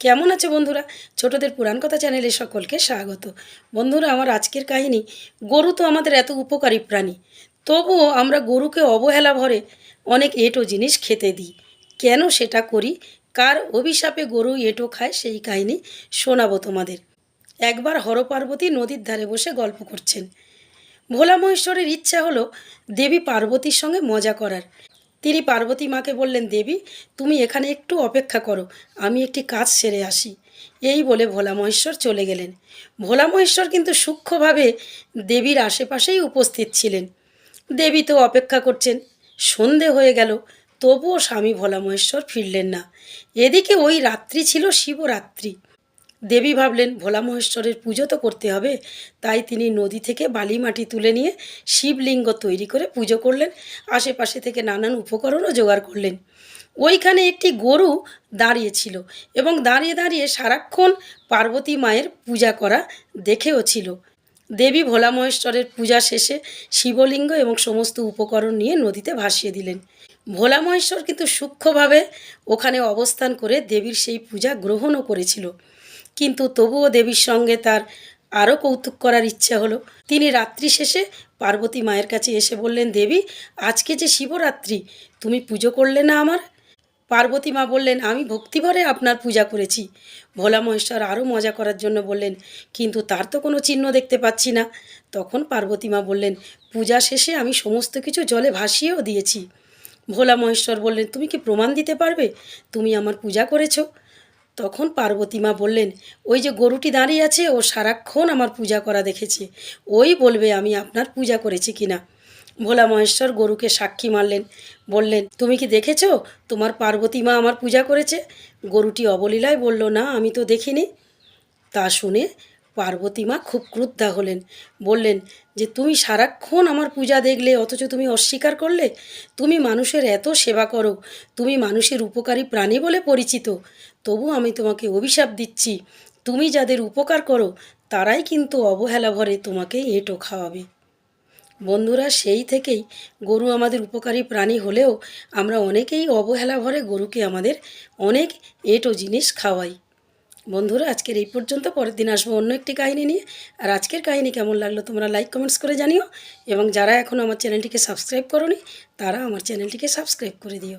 কেমন আছে বন্ধুরা? ছোটদের পুরাণ কথা চ্যানেলে সকলকে স্বাগত। বন্ধুরা, আমার আজকের কাহিনী, গরু তো আমাদের এত উপকারী প্রাণী। তবুও আমরা গরুকে অবহেলা ভরে অনেক এঁটো জিনিস খেতে দিই। কেন সেটা করি? কার অভিশাপে গরু এঁটো খায় সেই কাহিনী শোনাবো তোমাদের। একবার হরপার্বতী নদীর ধারে বসে গল্প করছেন। ভোলা মহেশ্বরের ইচ্ছা হলো দেবী পার্বতীর সঙ্গে মজা করার। তিনি পার্বতী মাকে বললেন, দেবী, তুমি এখানে একটু অপেক্ষা করো, আমি একটি কাজ সেরে আসি। এই বলে ভোলা মহেশ্বর চলে গেলেন। ভোলা মহেশ্বর কিন্তু সূক্ষ্মভাবে দেবীর আশেপাশেই উপস্থিত ছিলেন। দেবী তো অপেক্ষা করছেন, সন্ধে হয়ে গেল, তবুও স্বামী ভোলা মহেশ্বর ফিরলেন না। এদিকে ওই রাত্রি ছিল শিবরাত্রি। দেবী ভাবলেন, ভোলা মহেশ্বরের পুজো তো করতে হবে। তাই তিনি নদী থেকে বালি মাটি তুলে নিয়ে শিবলিঙ্গ তৈরি করে পুজো করলেন। আশেপাশে থেকে নানান উপকরণও জোগাড় করলেন। ওইখানে একটি গরু দাঁড়িয়েছিল এবং দাঁড়িয়ে দাঁড়িয়ে সারাক্ষণ পার্বতী মায়ের পূজা করা দেখেও ছিল। দেবী ভোলা মহেশ্বরের পূজা শেষে শিবলিঙ্গ এবং সমস্ত উপকরণ নিয়ে নদীতে ভাসিয়ে দিলেন। ভোলা মহেশ্বর কিন্তু সূক্ষ্মভাবে ওখানে অবস্থান করে দেবীর সেই পূজা গ্রহণও করেছিল। কিন্তু তবুও দেবীর সঙ্গে তার আরও কৌতুক করার ইচ্ছা হলো। তিনি রাত্রি শেষে পার্বতী মায়ের কাছে এসে বললেন, দেবী, আজকে যে শিবরাত্রি, তুমি পুজো করলে না আমার? পার্বতী মা বললেন, আমি ভক্তিভরে আপনার পূজা করেছি। ভোলা মহেশ্বর আরও মজা করার জন্য বললেন, কিন্তু তার তো কোনো চিহ্ন দেখতে পাচ্ছি না। তখন পার্বতী মা বললেন, পূজা শেষে আমি সমস্ত কিছু জলে ভাসিয়েও দিয়েছি। ভোলা মহেশ্বর বললেন, তুমি কি প্রমাণ দিতে পারবে? তুমি আমার পূজা করেছ। তখন পার্বতী মা বললেন, ওই যে গরুটি দাঁড়িয়ে আছে, ও সারাক্ষণ আমার পূজা করা দেখেছে। ওই বলবে আমি আপনার পূজা করেছি কিনা? ভোলা মহেশ্বর গরুকে সাক্ষী মারলেন, বললেন, তুমি কি দেখেছ? তোমার পার্বতী মা আমার পূজা করেছে? গরুটি অবলীলায় বলল, না, আমি তো দেখিনি। তা শুনে পার্বতী মা খুব ক্রুদ্ধা হলেন, বললেন, যে তুমি সারাক্ষণ আমার পূজা দেখলে, অথচ তুমি অস্বীকার করলে? তুমি মানুষের এত সেবা করো, তুমি মানুষের উপকারী প্রাণী বলে পরিচিত। তবু আমি তোমাকে অভিশাপ দিচ্ছি, তুমি যাদের উপকার করো, তারাই কিন্তু অবহেলা ভরে তোমাকে এঁটো খাওয়াবে। বন্ধুরা, সেই থেকেই গরু আমাদের উপকারী প্রাণী হলেও আমরা অনেকেই অবহেলা ভরে গরুকে আমাদের অনেক এঁটো জিনিস খাওয়াই। বন্ধুরা, আজকের এই পর্যন্ত। পরের দিন আসব অন্য একটি কাহিনী নিয়ে। আর আজকের কাহিনী কেমন লাগল তোমরা লাইক কমেন্টস করে জানিও। এবং যারা এখনও আমার চ্যানেলটিকে সাবস্ক্রাইব করনি, তারা আমার চ্যানেলটিকে সাবস্ক্রাইব করে দিও।